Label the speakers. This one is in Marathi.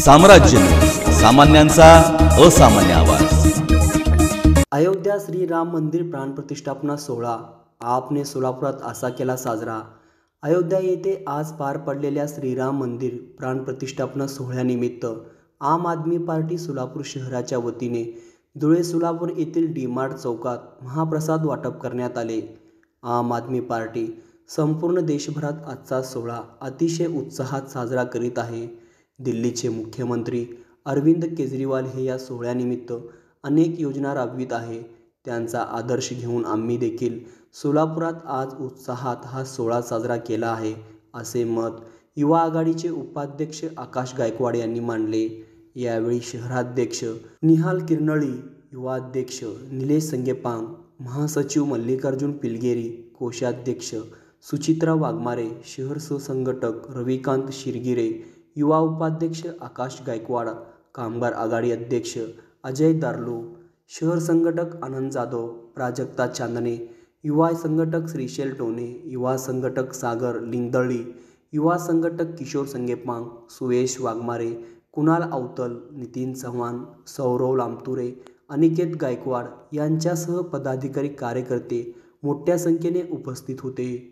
Speaker 1: साम्राज्य. सामान्यांचा असामान्य आवाज.
Speaker 2: अयोध्या श्रीराम मंदिर प्राणप्रतिष्ठापना सोहळा. आपने सोलापुरात असा केला साजरा. अयोध्या येथे आज पार पडलेल्या श्रीराम मंदिर प्राणप्रतिष्ठापना सोहळ्यानिमित्त आम आदमी पार्टी सोलापूर शहराच्या वतीने धुळे सोलापूर येथील डीमार्ट चौकात महाप्रसाद वाटप करण्यात आले. आम आदमी पार्टी संपूर्ण देशभरात आजचा सोहळा अतिशय उत्साहात साजरा करीत आहे. दिल्लीचे मुख्यमंत्री अरविंद केजरीवाल हे या सोहळ्यानिमित्त अनेक योजना राबवित आहे. त्यांचा आदर्श घेऊन आम्ही देखील सोलापुरात आज उत्साहात हा सोहळा साजरा केला आहे असे मत युवा आघाडीचे उपाध्यक्ष आकाश गायकवाड यांनी मांडले. यावेळी शहराध्यक्ष निहाल किर्नळी युवाध्यक्ष निलेश संगेपांग महासचिव मल्लिकार्जुन पिलगेरी कोषाध्यक्ष सुचित्रा वाघमारे शहर सहसंघटक रविकांत शिरगिरे युवा उपाध्यक्ष आकाश गायकवाड कामगार आघाडी अध्यक्ष अजय दार्लू शहर संघटक आनंद जाधव प्राजक्ता चांदणे युवा संघटक श्रीशेल टोने युवा संघटक सागर लिंगदळी युवा संघटक किशोर संगेपांग सुयेश वाघमारे कुणाल अवतल नितीन चव्हाण सौरव लामतुरे अनिकेत गायकवाड यांच्यासह पदाधिकारी कार्यकर्ते मोठ्या संख्येने उपस्थित होते.